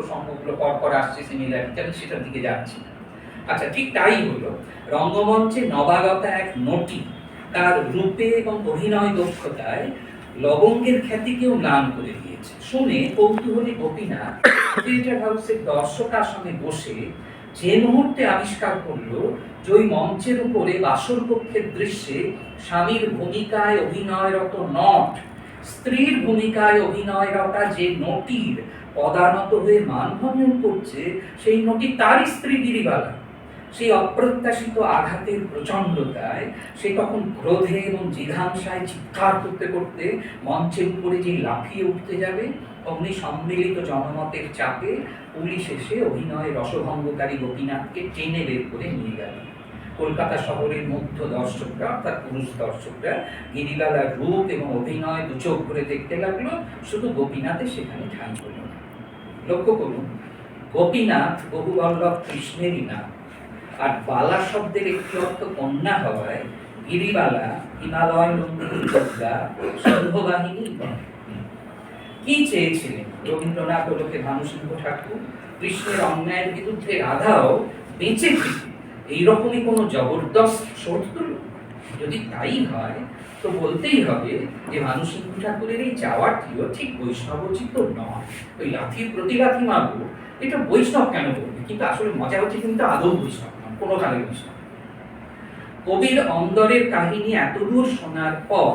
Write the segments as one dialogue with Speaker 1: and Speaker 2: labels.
Speaker 1: প্রসঙ্গগুলো পর পর আসছে সিমিলারিটি আমি সেটার দিকে যাচ্ছি আচ্ছা ঠিক তাই হলো। রঙ্গমঞ্চে নবাগতা এক নটি, তার রূপে এবং অভিনয় দক্ষতায় লবঙ্গের খ্যাতিকেও ম্লান করে দিয়েছে। শুনে কৌতূহলী গোপীনাথ থিয়েটার হাউসের দর্শক আসনে বসে যে মুহূর্তে আবিষ্কার করল যে ওই মঞ্চের উপরে বাসর কক্ষের দৃশ্যে স্বামীর ভূমিকায় অভিনয়রত নট, স্ত্রীর ভূমিকায় অভিনয়রতা যে নটির পদানত হয়ে মানভঞ্জন করছে সেই নটি তারই স্ত্রী গিরিবালা। সেই অপ্রত্যাশিত আঘাতের প্রচণ্ডতায় সে তখন ক্রোধে এবং জিঘাংসায় চিৎকার করতে করতে মঞ্চের উপরে যে লাফিয়ে উঠতে যাবে অমনি সম্মিলিত জনমতের চাপে পুলিশ এসে অভিনয় রসভঙ্গকারী গোপীনাথকে টেনে বের করে নিয়ে গেল। কলকাতা শহরের মধ্য দর্শকরা অর্থাৎ পুরুষ দর্শকরা গিরিবালার রূপ এবং অভিনয় দু চোখ করে দেখতে লাগল, শুধু গোপীনাথের সেখানে ঠাঁই হল লক্ষ্য করুন, গোপীনাথ বহুবল্লভ কৃষ্ণেরই নাম, আর বালা শব্দের একটি অর্থ কন্যা হওয়ায় গিরিবালা হিমালয় নন্দিনী দুর্গা কি চেয়েছিলেন? রবীন্দ্রনাথ ওরফে ভানুসিংহ ঠাকুর, কৃষ্ণের অন্যায়ের বিরুদ্ধে রাধাও বেঁচে ফিরে এইরকমই কোনো জবরদস্ত শোধ তুলো যদি তাই হয়, তো বলতেই হবে যে ভানুসিংহ ঠাকুরের এই চাওয়াটিও ঠিক বৈষ্ণবোচিত নয়। ওই লাঠির প্রতি লাঠি মারবো, এটা বৈষ্ণব কেন বলবে কিন্তু আসলে মজা হচ্ছে কিন্তু আদৌ বৈষ্ণব নয়, কোনো কালে বৈষ্ণব কবির অন্দরের কাহিনী এতদূর শোনার পর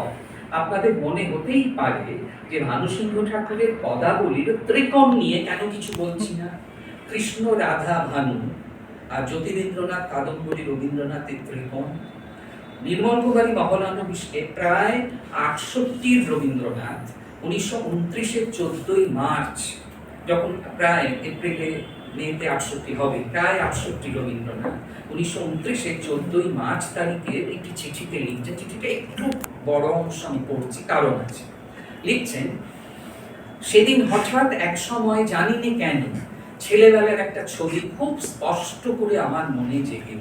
Speaker 1: আপনাদের মনে হতেই পারে যে ভানুসিংহ ঠাকুরের পদাবলীর ত্রিকোণ নিয়ে কেন কিছু বলছি না? কৃষ্ণ রাধা ভানু আর জ্যোতিরেন্দ্রনাথ, কাদম্বরী রবীন্দ্রনাথের ত্রিকোণ। নির্মল কুমারী মহলানবিশকে প্রায় আটষট্টির রবীন্দ্রনাথ, উনিশশো উনত্রিশের চোদ্দই মার্চ, যখন প্রায় এপ্রিলে মেতে আটষট্টি হবে, প্রায় আটষট্টি রবীন্দ্রনাথ। উনিশশো উনত্রিশের চোদ্দই মার্চ তারিখে একটি চিঠিতে লিখছে চিঠিটা একটু বড় অংশ আমি পড়ছি, কারণ আছে। লিখছেন, সেদিন হঠাৎ এক সময় জানিনি কেন ছেলেবেলার একটা ছবি খুব স্পষ্ট করে আমার মনে জেগে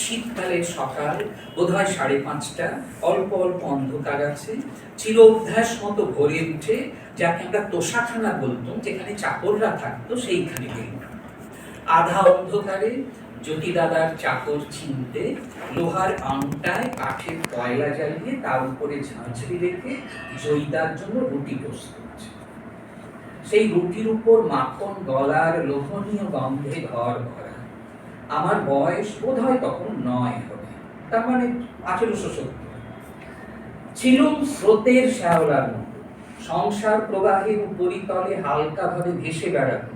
Speaker 1: শীতকালের সকাল, বোধহয় সাড়ে পাঁচটা, অল্প অল্প অন্ধকার আছে, চির অভ্যাস মতো ভরে উঠে, যাকে আমরা তোষাখানা বলতাম যেখানে চাকররা থাকতো, সেইখানে আধা অন্ধকারে জ্যোতি দাদার চাকর চিনতে লোহার আংটায় কাঠের কয়লা জ্বালিয়ে তার উপরে ঝাঁঝরি রেখে জয়িদার জন্য রুটি করছে সেই রুটির উপর মাখন গলার লোভনীয় গন্ধে ঘর ভরা। আমার বয়স বোধ হয় তখন নয় হবে, তার মানে আঠেরোশো সত্তর। ছিলুম স্রোতের শ্যাওলার মতো, সংসার প্রবাহের উপরিতলে হালকাভাবে ভেসে বেড়াতো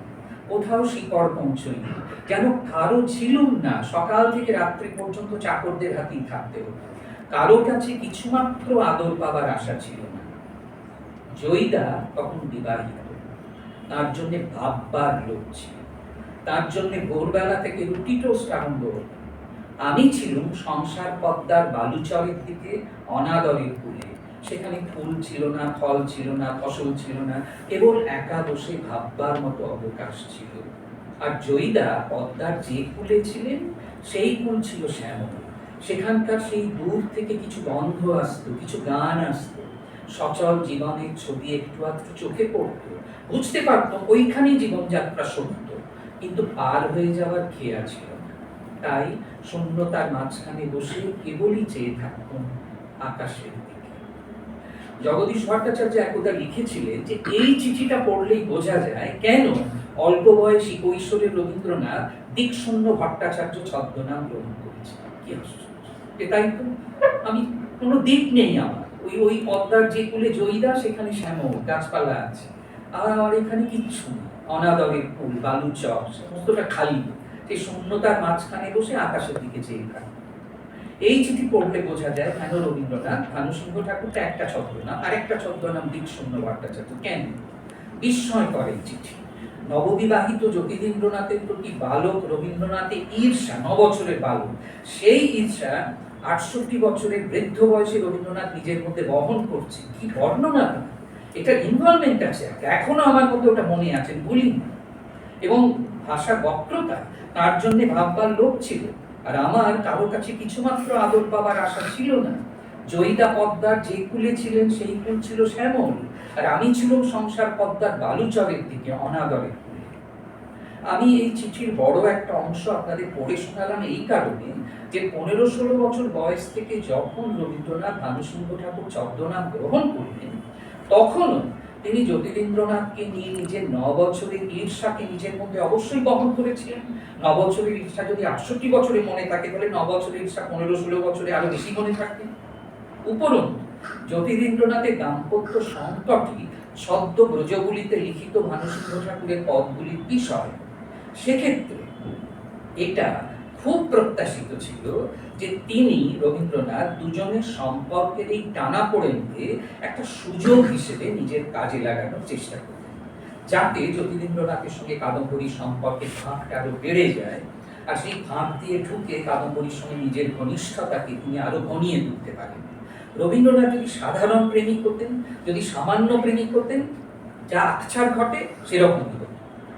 Speaker 1: কোথাও শিকড় পৌঁছয়নি, যেন কারও ছিলুম না সকাল থেকে রাত্রি পর্যন্ত চাকরদের হাতেই থাকতে হতো। কারও কাছে কিছুমাত্র আদর পাবার আশা ছিল না। জয়িদা তখন বিবাহিত। তার জন্য ভাববার লোক ছিল। তার জন্য ভোরবেলা থেকে রুটি টোস্ট আরম্ভ হতো আমি ছিলাম সংসার পদ্মার বালুচরের দিকে, অনাদরের কুলে। সেখানে ফুল ছিল না, ফল ছিল না, ফসল ছিল না, কেবল একাদশে ভাববার মতো অবকাশ ছিল। আর জয়িদা পদ্মার যে কুলে ছিলেন, সেই কুল ছিল শ্যামল। সেখানকার সেই দূর থেকে কিছু গন্ধ আসতো, কিছু গান আসতো। সচল জীবনের ছবি একটু আধটু চোখে পড়তো, বুঝতে পারতো ওইখানেই জীবনযাত্রা সত্য, কিন্তু পার হয়ে যাওয়ার খেয়া ছিল তাই শূন্যতার মাঝখানে বসে কেবলই চেয়ে থাকতাম আকাশের দিকে। জগদীশ ভট্টাচার্য একদা লিখেছিলেন যে, এই চিঠিটা পড়লেই বোঝা যায় কেন অল্প বয়সী কৈশোরের রবীন্দ্রনাথ দিকশূন্য ভট্টাচার্য ছদ্মনাম গ্রহণ করেছে কি আশ্চর্য। এটাই তো আমি কোনো দিক নেই আমার। ওই ওই পদ্মার যে কুলে জয়িদা সেখানে শ্যামল, গাছপালা আছে। আর আমার এখানে কিচ্ছু অনাদরের ফুল বালু চক সমস্তটা খালি। সেই শূন্যতার মাঝখানে বসে আকাশের দিকে চেয়ে থাকে। এই চিঠি পড়লে বোঝা যায় কেন রবীন্দ্রনাথ ভানুসিংহ ঠাকুরটা একটা ছদ্মনাম, আরেকটা ছদ্মনাম দিকশূন্য ভট্টাচার্য। কেন? বিস্ময় করে চিঠি। নববিবাহিত জ্যোতিরেন্দ্রনাথের প্রতি বালক রবীন্দ্রনাথের ঈর্ষা, নবছরের বালক, সেই ঈর্ষা আটষট্টি বছরের বৃদ্ধ বয়সে রবীন্দ্রনাথ নিজের মধ্যে বহন করছে। কি বর্ণনা? এটার ইনভলভমেন্ট আছে। এখনও আমার মধ্যে ওটা মনে আছে ভুলি এবং ভাষা বক্রতা, তার জন্য ভাববার লোক ছিল। আর আমার কারোর কাছে কিছুমাত্র আদর পাবার আশা ছিল না। জয়িতা পদ্মার যে কুলে ছিলেন, সেই কুল ছিল শ্যামল। আর আমি ছিলাম সংসার পদ্মার বালুচরের দিকে, অনাদরের আমি এই চিঠির বড় একটা অংশ আপনাদের পড়ে শোনালাম এই কারণে যে পনেরো ষোলো বছর বয়স থেকে যখন রবীন্দ্রনাথ ভানুসিংহ ঠাকুর ছদ্মনাম গ্রহণ করলেন, তখনও তিনি জ্যোতিরিন্দ্রনাথকে নিয়ে নিজের ন বছরের ঈর্ষাকে নিজের মধ্যে অবশ্যই বহন করেছিলেন। ন বছরের ঈর্ষা যদি আটষট্টি বছরে মনে থাকে, তাহলে ন বছরের ঈর্ষা পনেরো ষোলো বছরে আরও বেশি মনে থাকবে উপরন্তু, জ্যোতিরিন্দ্রনাথের দাম্পত্য সংকটই সদ্য ব্রজগুলিতে লিখিত ভানুসিংহ ঠাকুরের পদগুলির বিষয়। সেক্ষেত্রে এটা খুব প্রত্যাশিত ছিল যে তিনি রবীন্দ্রনাথ দুজনের সম্পর্কের এই টানা পড়েনকে একটা সুযোগ হিসেবে নিজের কাজে লাগানোর চেষ্টা করবেন যাতে জ্যোতিরিন্দ্রনাথের সঙ্গে কাদম্বরী সম্পর্কে ফাঁকটা আরও বেড়ে যায় আর সেই ফাঁক দিয়ে ঢুকে কাদম্বরীর সঙ্গে নিজের ঘনিষ্ঠতাকে তিনি আরও ঘনিয়ে তুলতে পারেন। রবীন্দ্রনাথ যদি সাধারণ প্রেমিক হতেন, যদি সামান্য প্রেমিক হতেন, যা আকছার ঘটে সেরকমই হতো।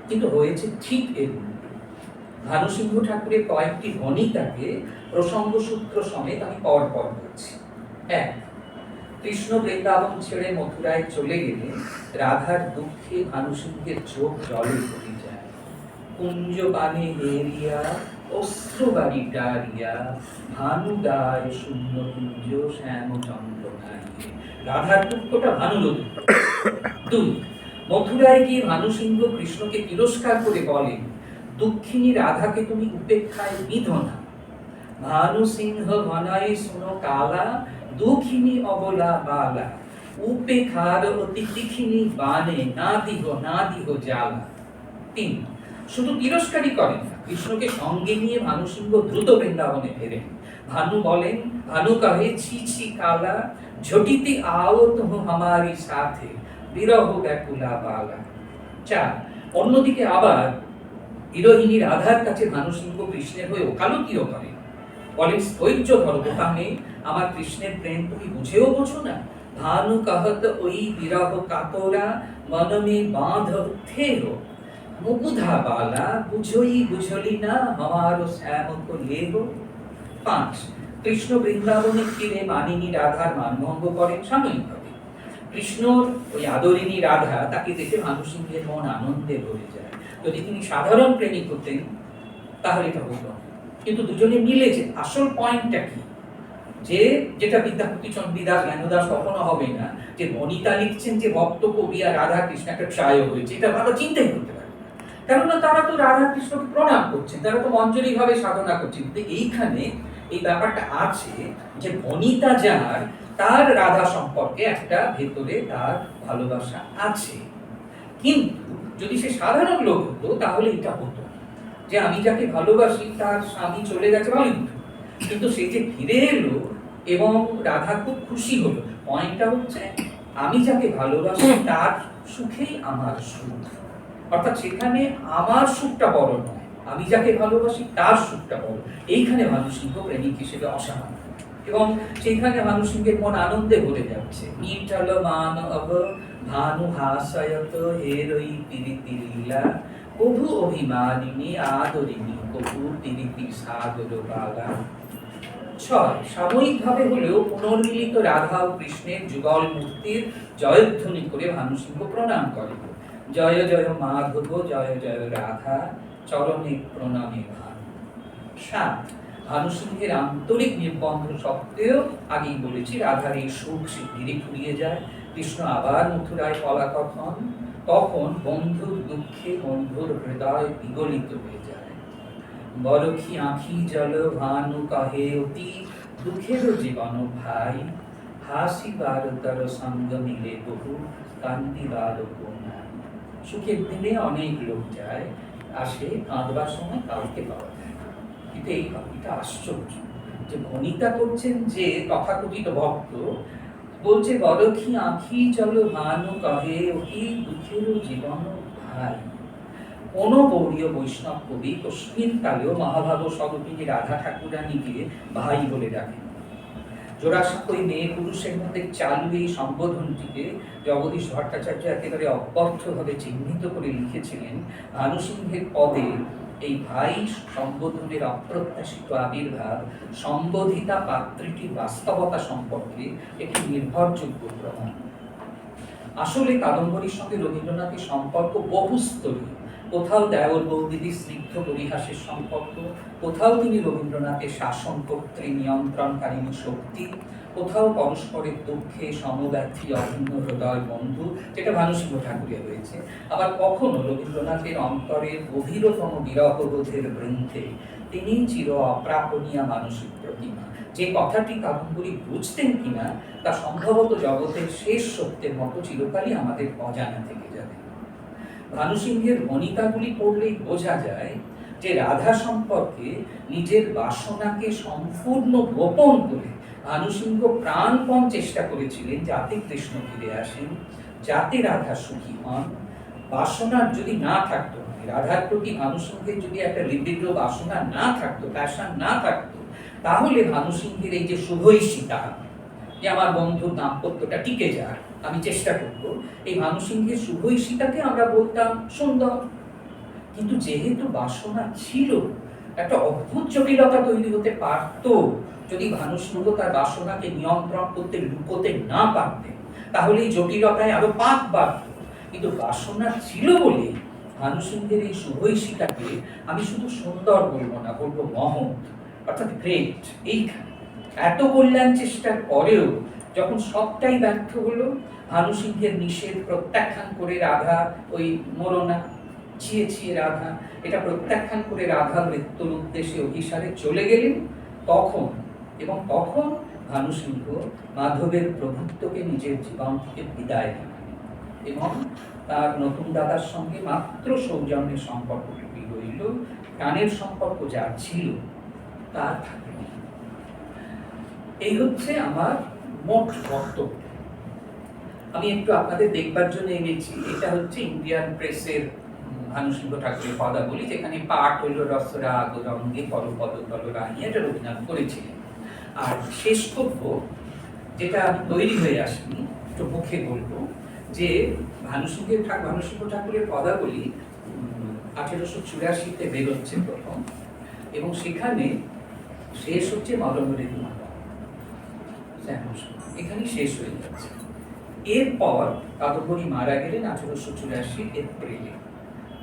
Speaker 1: কিন্তু হয়েছে ঠিক এর ভানুসিংহ ঠাকুরের কয়েকটি গণিতাকে প্রসঙ্গ সূত্র সমেত আমি পর পর বলছি। এক, কৃষ্ণ বৃন্দাবন ছেড়ে মথুরায় চলে গেলে রাধার দুঃখে ভানুসিংহের চোখ জলে ভরে যায়। কুঞ্জ পানে হেরিয়া অশ্রুবাড়ি ডারিয়া ভানু গায় শূন্য কুঞ্জ শ্যামচন্দ্র নাইয়ে রাধার দুঃখটা ভানুর। দুই মথুরায় গিয়ে ভানুসিংহ কৃষ্ণকে তিরস্কার করে বলেন, দুঃখিনী রাধাকে তুমি উপেক্ষায় বিধো না। ভানু সিংহ ঘনাই শুনো কালা, দুঃখিনী অবলা বালা। উপেক্ষার অতি তিখিনী বানে না দিহ না দিহ জ্বালা। তিন, শুধু তিরস্কারই করেন না, কৃষ্ণকে সঙ্গে নিয়ে ভানুসিংহ দ্রুত বৃন্দাবনে ফেরেন। ভানু বলেন, ভানু কহে, ছি ছি, কালা, ঝটিতে আও তুম হামারি সাথে। বিরহ ব্যাকুলা বালা। চার অন্যদিকে আবার বিরোহিনীর আধার কাছে মানুষ মানুষলিঙ্গ কৃষ্ণের হয়ে ওকালতিও করে। বলে স্থৈর্য ধরো বোকামে আমার কৃষ্ণের প্রেম তুমি বুঝেও বোঝো না। ভানু কাহত ওই বিরহ কাতরা মনমে বাঁধ থের মুকুধা বালা, বুঝই বুঝলি না আমার শ্যামক লেব পাঁচ, কৃষ্ণ বৃন্দাবনে ফিরে মানিনী রাধার মানভঙ্গ করেন সাময়িকভাবে কৃষ্ণর ওই আদরিনী রাধা তাকে দেখে মানুষের মন আনন্দে ভরে যায়। যদি তিনি সাধারণ প্রেমিক হতেন তাহলে এটা হতো কিন্তু দুজনে মিলে যে আসল পয়েন্টটা কি? যে যেটা বিদ্যাপতি চন্দ্রদাস জ্ঞানদাস কখনো হবে না, যে বনিতা লিখছেন যে ভক্ত কবি আর রাধা কৃষ্ণ একটা ট্রায় হয়েছে এটা ভালো চিন্তাই করতে পারে কেননা তারা তো রাধা কৃষ্ণকে প্রণাম করছেন, তারা তো মঞ্জরি ভাবে সাধনা করছেন। কিন্তু এইখানে এই ব্যাপারটা আছে যে বনিতা যার তার রাধা সম্পর্কে একটা ভেতরে তার ভালোবাসা আছে। কিন্তু যদি সে সাধারণ লোক হতো, তাহলে এটা হতো যে আমি যাকে ভালোবাসি, তার স্বামী চলে গেছে হতো। কিন্তু সে যে ফিরে এলো এবং রাধা খুব খুশি হলো। পয়েন্টটা হচ্ছে, আমি যাকে ভালোবাসি, তার সুখেই আমার সুখ। অর্থাৎ সেখানে আমার সুখটা বড় নয়, আমি যাকে ভালোবাসি, তার সুখটা বড়। এইখানে ভানুসিংহ প্রেমিক হিসেবে অসামান্য। এবং সেইখানে ভানুসিংহের মন আনন্দে ভরে যাচ্ছে। নিটল ভানু হেরই পিরিতি লীলা অভিমানিনী আদরিনী কভু পিরিতি সাগর বালা ছয়, সাময়িকভাবে হলেও পুনর্মিলিত রাধা ও কৃষ্ণের যুগল মূর্তির জয়ধ্বনি করে ভানুসিংহ প্রণাম করেন। জয় জয় মাধব, জয় জয় রাধা, চরণে প্রণামে ভানু। সাত ভানুসিংহের আন্তরিক নির্বন্ধ সত্ত্বেও আগেই বলেছি, রাধার এই সুখ শিগগিরই ফুরিয়ে যায়। কৃষ্ণ আবার মথুরায় পলাতক হন। তখন বন্ধুর দুঃখে বন্ধুর হৃদয় বিগলিত হয়ে যায়। বরখি আঁখি জল ভানু কহে অতি দুঃখের জীবন ভাই। হাসিবার তর সঙ্গ মিলে বহু কান্দিবার নাই। সুখের দিনে অনেক লোক যায়, আসে, কাঁদবার সময় কাউকে পাওয়া যায় এই এটা আশ্চর্য। যে ভনিতা করছেন যে তথাকথিত ভক্ত, বলছে বরখি আঁখি চলো ভানু কহে অতি দুঃখের জীবন ভাই। কোন গৌরীয় বৈষ্ণব কবি কশ্মীর কালেও মহাভাগ স্বরূপিনী রাধা ঠাকুরানীকে ভাই বলে ডাকেন। জোড়াসাঁকোই মেয়ে পুরুষের মধ্যে চালু এই সম্বোধনটিকে জগদীশ ভট্টাচার্য একেবারে অব্যর্থভাবে চিহ্নিত করে লিখেছিলেন ভানুসিংহের পদে এই ভাই সম্বোধনের অপ্রত্যাশিত আবির্ভাব, সম্বোধিতা পাত্রীটির বাস্তবতা সম্পর্কে একটি নির্ভরযোগ্য প্রমাণ। আসলে কাদম্বরীর সঙ্গে রবীন্দ্রনাথের সম্পর্ক বহুস্তরীয় কোথাও দেওর বৌদিদির স্নিগ্ধ পরিহাসের সম্পর্ক, কোথাও তিনি রবীন্দ্রনাথের শাসন কর্ত্রী নিয়ন্ত্রণকারিণী শক্তি কোথাও পরস্পরের দুঃখে সমব্যথী অভিন্ন হৃদয় বন্ধু, যেটা ভানুসিংহ ঠাকুরে রয়েছে। আবার কখনো রবীন্দ্রনাথের অন্তরের গভীরতম বিরহবোধের বৃন্তে তিনি চির অপ্রাপণীয় মানসিক প্রতিমা। যে কথাটি কাদম্বরী বুঝতেন কিনা, তা সম্ভবত জগতের শেষ সত্যের মতো চিরকালই আমাদের অজানা থেকে যাবে। ভানুসিংহের বনিতাগুলি পড়লেই বোঝা যায় যে রাধা সম্পর্কে নিজের বাসনাকে সম্পূর্ণ গোপন করে ভানুসিংহ প্রাণপণ চেষ্টা করেছিলেন যাতে কৃষ্ণ ফিরে আসেন যাতে রাধা সুখী হন। বাসনার যদি না থাকতো রাধার প্রতি ভানুসিংহের যদি একটা লিবিড বাসনা না থাকতো, প্যাশন না থাকতো, তাহলে ভানুসিংহের এই যে শুভই সীতা যে আমার বন্ধুর দাম্পত্যটা টিকে যাক, আমি চেষ্টা করব। এই ভানুসিংহের সীতাকে আমরা বলতাম সুন্দর। কিন্তু যেহেতু বাসনা ছিল, একটা অদ্ভুত জটিলতা তৈরি হতে পারত। যদি ভানুসিংহ তার বাসনাকে নিয়ন্ত্রণ করতে, লুকোতে না পারতেন তাহলে এই জটিলতায় আরও পাক বাড়ত কিন্তু বাসনা ছিল বলে ভানুসিংহের এই শুভই আমি শুধু সুন্দর বলব না, বলব মহৎ, অর্থাৎ গ্রেট এইখানে। এত কল্যাণ চেষ্টার পরেও যখন সবটাই ব্যর্থ হলো ভানুসিংহের নিষেধ প্রত্যাখ্যান করে রাধা ওই মোরনা, ছিয়ে ছিয়ে রাধা, এটা প্রত্যাখ্যান করে রাধা মৃত্যুর উদ্দেশ্যে অভিসারে চলে গেলেন, তখন এবং তখন ভানুসিংহ মাধবের প্রভুত্বকে নিজের জীবন থেকে বিদায় দেন এবং তার নতুন দাদার সঙ্গে মাত্র সৌজন্যের সম্পর্কটুকুই রইল। প্রাণের সম্পর্ক যা ছিল, তার থাকল না। এই হচ্ছে আমার মোট বক্তব্য। আমি একটু আপনাদের দেখবার জন্য এনেছি। এটা হচ্ছে ইন্ডিয়ান প্রেসের ভানুসিংহ ঠাকুরের পদাবলী, যেখানে পাঠ হইল রসরা আগরঙ্গে পরপদ তলরানি এটা রবীন্দ্রনাথ করেছিলেন। আর শেষ করব যেটা তৈরি হয়ে আসেনি মুখে বলব যে ভানুসিংহের ঠাকুর ভানুসিংহ ঠাকুরের পদাবলী আঠেরোশো চুরাশিতে বেরোচ্ছে প্রথম এবং সেখানে শেষ হচ্ছে মলমরের মাতা এখানে শেষ হয়ে যাচ্ছে। এরপর কাদম্বরী মারা গেলেন আঠেরোশো চুরাশি এপ্রিলে।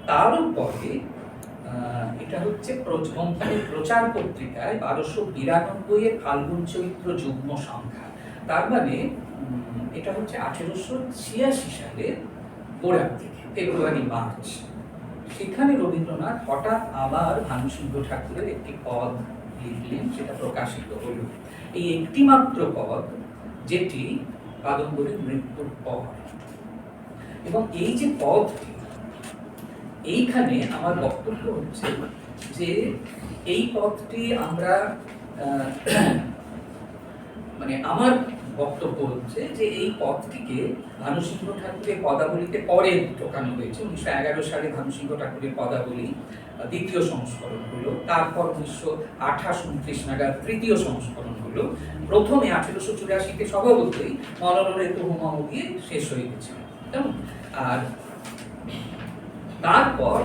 Speaker 1: তারও পরে আহ, এটা হচ্ছে বঙ্কিমের প্রচার পত্রিকায় বারোশো বিরানব্বই এর ফাল্গুন চৈত্র যুগ্ম সংখ্যা। তার মানে এটা হচ্ছে আঠেরোশো ছিয়াশি সালের গোড়ার দিকে, ফেব্রুয়ারি, মার্চ। সেখানে রবীন্দ্রনাথ হঠাৎ আবার ভানুসিংহ ঠাকুরের একটি পদ লিখলেন, সেটা প্রকাশিত হলো। এই একটিমাত্র পদ, যেটি কাদম্বরীর মৃত্যুর পর। এবং এই যে পদটি এইখানে আমার বক্তব্য হচ্ছে যে এই পথটি আমরা মানে আমার বক্তব্য হচ্ছে যে এই পথটিকে ভানুসিংহ ঠাকুরের পদাবলিতে পরে ঢোকানো হয়েছে। উনিশশো এগারো সালে ভানুসিংহ ঠাকুরের পদাবলী দ্বিতীয় সংস্করণ হলো। তারপর উনিশশো আঠাশ উনত্রিশ নাগাদ তৃতীয় সংস্করণ হলো। প্রথমে আঠেরোশো চুরাশিতে স্বভাবতই মনোনরে তুহুমা দিয়ে শেষ হয়ে গেছিল। কেমন? আর তারপর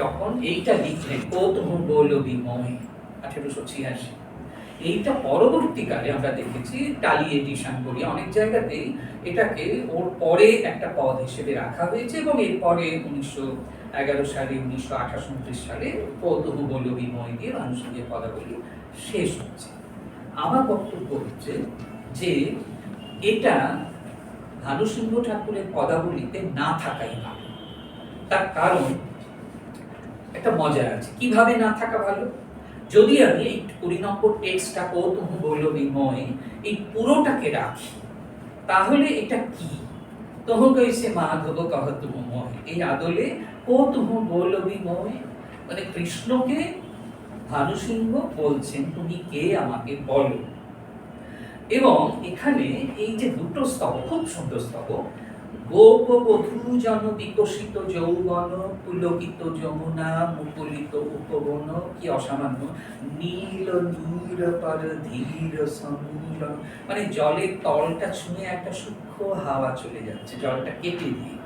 Speaker 1: যখন এইটা লিখলেন কৌতূহ বল বিময় আঠেরোশো ছিয়াশি। এইটা পরবর্তীকালে আমরা দেখেছি টালি এডিশন করি অনেক জায়গাতেই এটাকে ওর পরে একটা পদ হিসেবে রাখা হয়েছে এবং এরপরে উনিশশো এগারো সালে, উনিশশো আঠাশ উনত্রিশ সালে কৌতূহ বিময় দিয়ে মানুষের পদাবলী শেষ হচ্ছে। আমার বক্তব্য হচ্ছে যে এটা ভানুসিংহ ঠাকুরের পদাবলীতে না থাকাই ভালো। তার কারণ একটা মজা আছে। কীভাবে না থাকা ভালো? যদি আমি এই কুড়ি নম্বর টেক্সটটা কৌতুহ বলল বিময়, এই পুরোটাকে রাখি, তাহলে এটা কি? তহ কইসে মাধব এই আদলে কৌতুহ বলল বিময় মানে কৃষ্ণকে ভানুসিংহ বলছেন, তুমি কে আমাকে বলো? এবং এখানে এই যে দুটো স্তব, খুব সুন্দর স্তব গোপ বধূ জন বিকশিত যৌবন, পুলকিত যমুনা, মুকুলিত উপবন, কি অসামান্য, নীল নীল পর ধীর সমীর মানে জলের তলটা ছুঁয়ে একটা সূক্ষ্ম হাওয়া চলে যাচ্ছে, জলটা কেটে দিয়ে।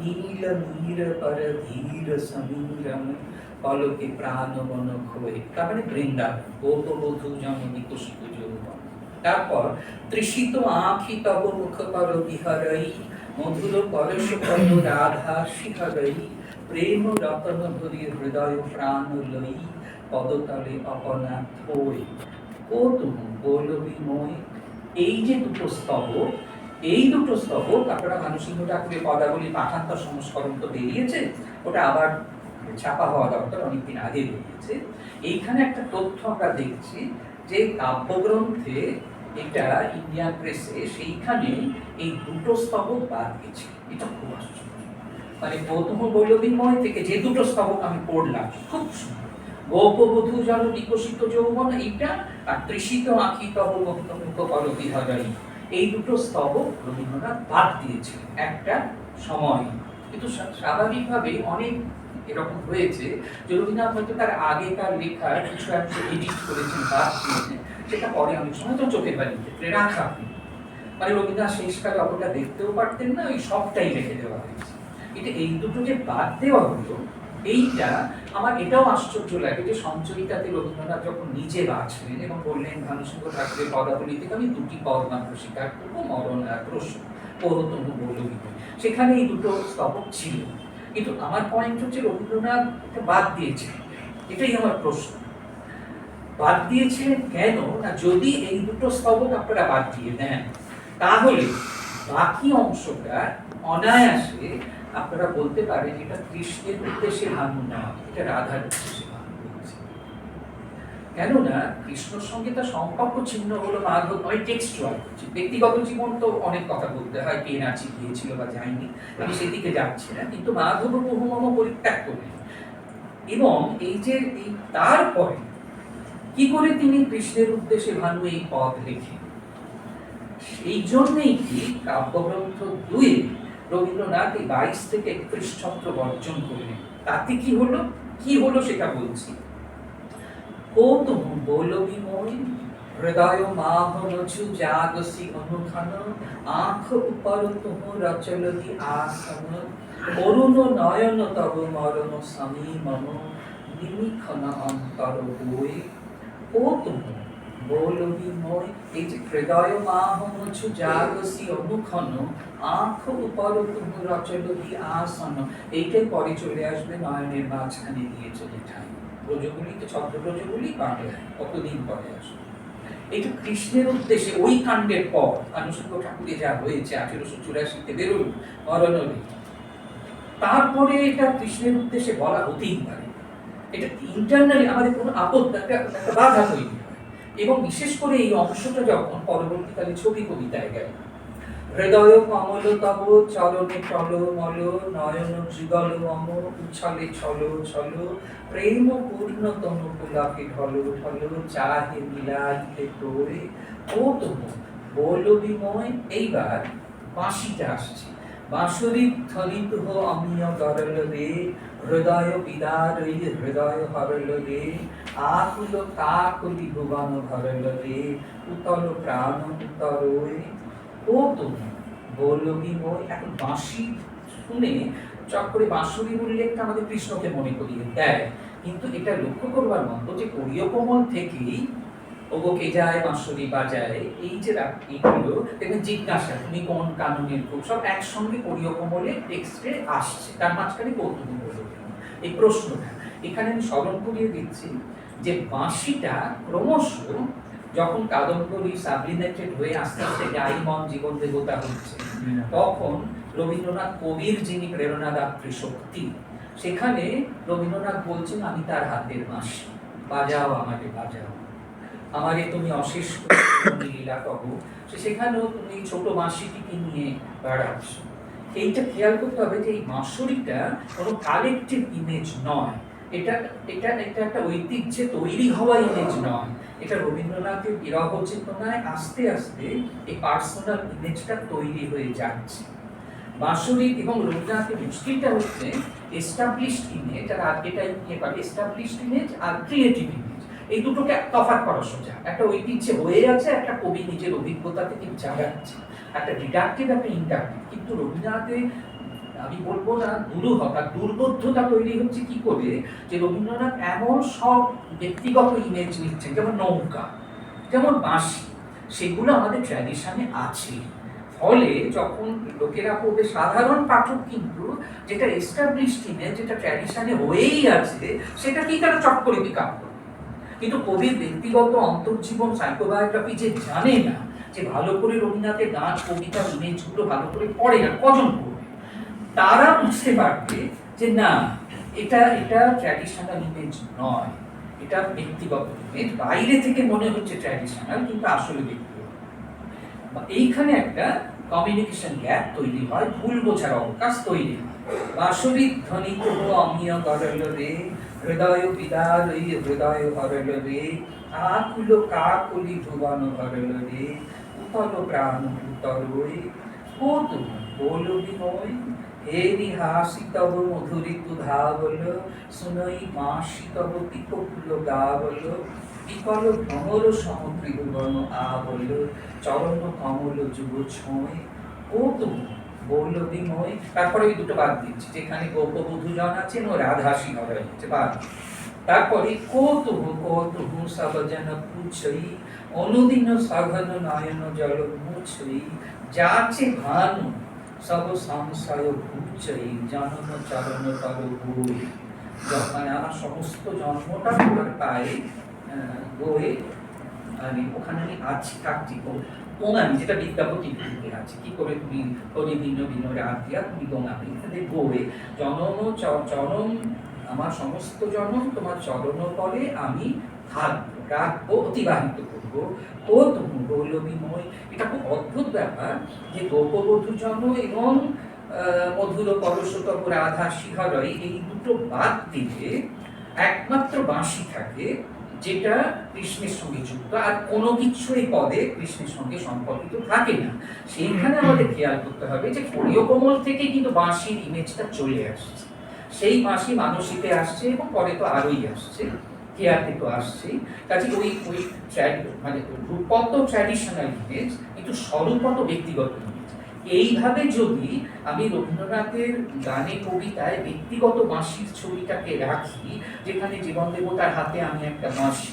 Speaker 1: নীল নীল পর ধীর সমীরম পলকে প্রাণ মন খোয়ে তার মানে বৃন্দাবন গোপ বধূ জন বিকশিত যৌবন। তারপর তৃষিত আঁখি তব মুখ কর বিহরই মধুর পরশ পদ রাধা শিহরই প্রেম রতন ভরি হৃদয় প্রাণ লই, পদতলে অপনা থই ও তুমি বলবি মই এই যে দুটো স্তবক এই দুটো স্তবক আপনারা মানসিংহ ঠাকুরের পদাবলী পাঠান্তর সংস্করণ তো বেরিয়েছে, ওটা আবার ছাপা হওয়া দরকার, অনেকদিন আগে বেরিয়েছে। এইখানে একটা তথ্য আমরা দেখছি যে কাব্যগ্রন্থে এটা ইন্ডিয়ান প্রেসে সেইখানে এই দুটো স্তবক বাদ গেছে। এটা খুব আশ্চর্য। মানে প্রথম বৈলবিময় থেকে যে দুটো স্তবক আমি পড়লাম, খুব গোপবধূ জল বিকশিত যৌবন এইটা, আর তৃষিত আঁখি তব মুখ মুখ কর এই দুটো স্তবক রবীন্দ্রনাথ বাদ দিয়েছিলেন একটা সময়। কিন্তু স্বা- স্বাভাবিকভাবে অনেক এরকম হয়েছে যে রবীন্দ্রনাথ হয়তো তার আগেকার লেখা কিছু একটা এডিট করেছেন বাদ দিয়েছেন। সেটা পরে অনেক সময় তো চোখের বাড়ির ক্ষেত্রে রাখা। মানে রবীন্দ্রনাথ শেষকালে অতটা দেখতেও পারতেন না, ওই সবটাই রেখে দেওয়া হয়েছে। এটা এই দুটো যে বাদ দেওয়া হলো, এইটা আমার এটাও আশ্চর্য লাগে যে সঞ্চয়িতাতে রবীন্দ্রনাথ যখন নিজে বাঁচলেন এবং বললেন ভানুসিংহ ঠাকুরের পদাবলী থেকে আমি দুটি পদ মাত্র স্বীকার করব, মরণ আর প্রশ্ন পৌরতম বলবি সেখানে এই দুটো স্তবক ছিল। কিন্তু আমার পয়েন্ট হচ্ছে রবীন্দ্রনাথ বাদ দিয়েছে এটাই আমার প্রশ্ন। বাদ দিয়েছেন কেন? না, যদি এই দুটো স্তবক আপনারা বাদ দিয়ে দেন, তাহলে বাকি অংশটা অনায়াসে আপনারা বলতে পারেন এটা কৃষ্ণের উদ্দেশ্যে না, এটা রাধার উদ্দেশ্যে কেননা, কৃষ্ণর সঙ্গে তার সম্পর্ক ছিন্ন হলো মাধব নয় টেক্সচুয়াল ব্যক্তিগত জীবন তো অনেক কথা বলতে হয়, কে নাচি গিয়েছিল বা যায়নি আমি সেদিকে যাচ্ছি না, কিন্তু মাধব বহুমম পরিত্যাগ করলেন এবং এই যে এই তারপরে কি করে তিনি কৃষ্ণের উদ্দেশ্যে ভানু এই পদ লেখেন? সেই জন্যই কি কাব্যগ্রন্থ দুয়ে রবীন্দ্রনাথ এই বাইশ থেকে একত্রিশ ছত্র বর্জন করলেন? তাতে কি হলো? কি হলো সেটা বলছি। বৌলবিময় হৃদয় জাগসি অনুখান, আঁখ উপর আসন, অরুণ নয়ন তব মরণ সমী মম নিমিক্ষণ অন্তর বই কৌতুম বৌলবিময় এই যে হৃদয় মাহ মছু জাগসি অনুক্ষণ আঁখ উপর তুম রচলতি আসন এইটাই পরে চলে আসবে নয়নের মাঝখানে দিয়ে চলে ঠাই। ব্রজগুলি তো ছদ্র ব্রজগুলি বাংলায় কতদিন পরে আসবে? এটা কৃষ্ণের উদ্দেশ্যে ওই কাণ্ডের পর আনুষঙ্গ ঠাকুরে যা হয়েছে, আঠেরোশো চুরাশিতে বেরোল মরণলি তারপরে এটা কৃষ্ণের উদ্দেশ্যে বলা হতেই পারে। এটা ইন্টারনালি আমাদের কোনো একটা বাধা তৈরি এবং বিশেষ করে এই অংশটা যখন পরবর্তীকালে ছবি কবিতায় গেল। হৃদয় কমল তব, চরণে টল মল, নয়ন যুগল মম উছলে ছল ছল, প্রেম পূর্ণতম পুলাকে ঢল ঢল, চাহে মিলাইতে তোরে। ও তম বল বিময়, এইবার বাঁশিটা আসছে। বাঁশুরি ধ্বনিত অমিয় গরল রে হৃদয় বিদারই হৃদয় হরল রে আকুল কাকুলি ভুবন ভরল রে উতল প্রাণ উতরোয় ও তুমি বলবি মই এখন বাঁশি শুনে চট করে বাঁশুরির উল্লেখটা আমাদের কৃষ্ণকে মনে করিয়ে দেয়। কিন্তু এটা লক্ষ্য করবার মতো যে কোরীয় কোমল থেকেই ওগোকে যায় বাঁশুরি বাজায় এই যে এইগুলো, দেখবেন জিজ্ঞাসা, তুমি কোন কানুনের খুব সব একসঙ্গে কোরীয় কোমলে টেক্সটে আসছে, তার মাঝখানে কৌতুক এই প্রশ্নটা, এখানে আমি স্মরণ করিয়ে দিচ্ছি যে বাঁশিটা ক্রমশ যখন কাদম্বরী সাবলিনেটেড হয়ে আস্তে আস্তে ডাইমন জীবন দেবতা হচ্ছে, তখন রবীন্দ্রনাথ কবির যিনি প্রেরণাদাত্রী শক্তি, সেখানে রবীন্দ্রনাথ বলছেন, আমি তার হাতের বাঁশি, বাজাও আমাকে, বাজাও। আমারে তুমি অশেষ লীলা কহ সেখানেও তুমি ছোট বাঁশিটিকে নিয়ে বেড়াচ্ছ। এইটা খেয়াল করতে হবে যে এই বাঁশুরিটা কোনো কালেকটিভ ইমেজ নয়। এটা এটা এটা একটা ঐতিহ্যে তৈরি হওয়া ইমেজ নয়। এটা রবীন্দ্রনাথের বিরহ চেতনায় আস্তে আস্তে এই পার্সোনাল ইমেজটা তৈরি হয়ে যাচ্ছে। বাঁশুরি এবং রবীন্দ্রনাথের মুশকিলটা হচ্ছে এস্টাবলিশড ইমেজ আর এটা করে এস্টাবলিশড ইমেজ আর ক্রিয়েটিভ ইমেজ এই দুটোকে তফাৎ করা সোজা। একটা ঐতিহ্যে হয়ে আছে একটা কবি নিজের অভিজ্ঞতা থেকে জাগাচ্ছে একটা ডিডাক্টিভ একটা ইন্টারভিউ কিন্তু রবীন্দ্রনাথের আমি বলব না দুরূহতা, দুর্বোধ্যতা তৈরি হচ্ছে কি করে? যে রবীন্দ্রনাথ এমন সব ব্যক্তিগত ইমেজ নিচ্ছেন, যেমন নৌকা, যেমন বাঁশি, সেগুলো আমাদের ট্র্যাডিশনে আছে। ফলে যখন লোকেরা পড়বে সাধারণ পাঠক কিন্তু যেটা এস্টাবলিশড ইমেজ যেটা ট্র্যাডিশনে হয়েই আছে সেটাকেই তারা চট করে কিন্তু কবির ব্যক্তিগত অন্তর্জীবন সাইকোবায়োগ্রাফি যে জানে না, যে ভালো করে রবীন্দ্রনাথের গান, কবিতা ইমেজগুলো ভালো করে পড়ে না, কজন পড়বে? তারা বুঝতে পারবে যে না, এটা এটা ট্র্যাডিশনাল ইমেজ নয়। এটা ব্যক্তিগত ইমেজ বাইরে থেকে মনে হচ্ছে ট্র্যাডিশনাল কিন্তু আসলে ব্যক্তিগত। এইখানে একটা কমিউনিকেশন গ্যাপ তৈরি হয়, ভুল বোঝার অবকাশ তৈরি হয়। বাঁশরীর ধ্বনি তবু অমিয় করল রে। হৃদয় বিদার হৃদয় হরল রে আকুল কাকুলি ভুবন হরল রে উতল প্রাণ রে ও তুমি বলো বিনয় হে নিহাসি তব মধুরি তু ধাবল শুনই মাসি তব পিককুল গাবল বিকল ভ্রমর সমুদ্রী ভুবন আবল চরণ কমল যুব ছোঁয় ও তুমি বিময় তারপরে ওই দুটো বাদ দিচ্ছি, যেখানে গোপবধূজন আছেন ও রাধা সিংহ রয়েছে, বাদ তারপরে কৌতুহ কৌতুহ সবজন পুছই অনুদিন সঘন নয়ন জল মুছই যাচে ভানু, সব সংশয় ঘুচই জনন চরণ তর বই যখন আমার সমস্ত জন্মটা তোমার পায়ে বয়ে আমি ওখানে আমি আছি, থাকছি। দোঙামি যেটা বিদ্যাপতি বিদ্যে আছে কি করে তুমি হরিদিন বিন রাত দিয়া তুমি দোঙামি তাদের বয়ে জনম চরম আমার সমস্ত জনম তোমার চরণ পরে আমি থাকব, রাখব, অতিবাহিত করব। তো তুমি গৌলবীময় এটা খুব অদ্ভুত ব্যাপার যে গোপবধূ জন এবং মধুর পরশতপ রাধা শিহরয় এই দুটো বাদ দিলে একমাত্র বাঁশি থাকে যেটা কৃষ্ণের সঙ্গে যুক্ত আর কোনো কিছু এই পদে কৃষ্ণের সঙ্গে সম্পর্কিত থাকে না। সেইখানে আমাদের খেয়াল করতে হবে যে করিয় কোমল থেকে কিন্তু বাঁশির ইমেজটা চলে আসছে। সেই বাঁশি মানসিতে আসছে এবং পরে তো আরোই আসছে কেয়াতে তো আসছেই। কাজে ওই ওই মানে রূপত ট্র্যাডিশনাল ইমেজ কিন্তু স্বরূপত ব্যক্তিগত ইমেজ এইভাবে যদি আমি রবীন্দ্রনাথের গানে, কবিতায় ব্যক্তিগত বাঁশির ছবিটাকে রাখি, যেখানে জীবন দেবতার হাতে আমি একটা বাঁশি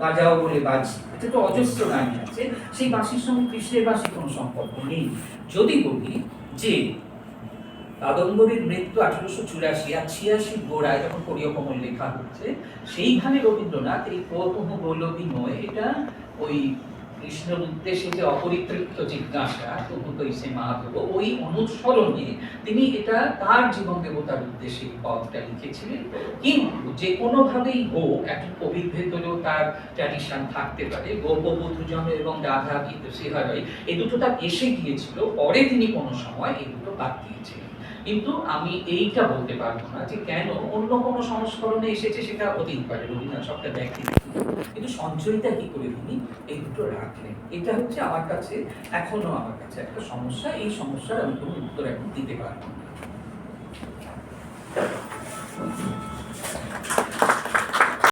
Speaker 1: বাজাও বলে বাজি, এটা তো অজস্র গানই আছে, সেই বাঁশির সঙ্গে কৃষ্ণের বাঁশির কোনো সম্পর্ক নেই। যদি বলি যে কাদম্বরীর মৃত্যু আঠারোশো চুরাশি আর ছিয়াশি গোড়ায় যখন করিয় কমল লেখা হচ্ছে, সেইখানে রবীন্দ্রনাথ এই কৌতুহ গৌলবী নয় এটা ওই কৃষ্ণের উদ্দেশ্যে যে অপরিতৃপ্ত জিজ্ঞাসা তবু তো সে মাধব, ওই অনুসরণে তিনি এটা তার জীবন দেবতার উদ্দেশ্যে পদটা লিখেছিলেন। কিন্তু যে কোনোভাবেই হোক একটা কবির তার ট্র্যাডিশন থাকতে পারে গোপবধূজন এবং রাধা গীত সিহারয় এই দুটো তার এসে গিয়েছিল, পরে তিনি কোনো সময় এই দুটো বাদ দিয়েছিলেন। কিন্তু আমি এইটা বলতে পারব না যে কেন অন্য কোনো সংস্করণে এসেছে সেটা হতেই পারে, রবীন্দ্রনাথ সবটা ব্যক্তি কিন্তু সঞ্চয়টা কি করে তিনি এই দুটো রাখলেন। এটা হচ্ছে আমার কাছে, এখনও আমার কাছে একটা সমস্যা। এই সমস্যার আমি কোনো উত্তর এখন দিতে পারব না।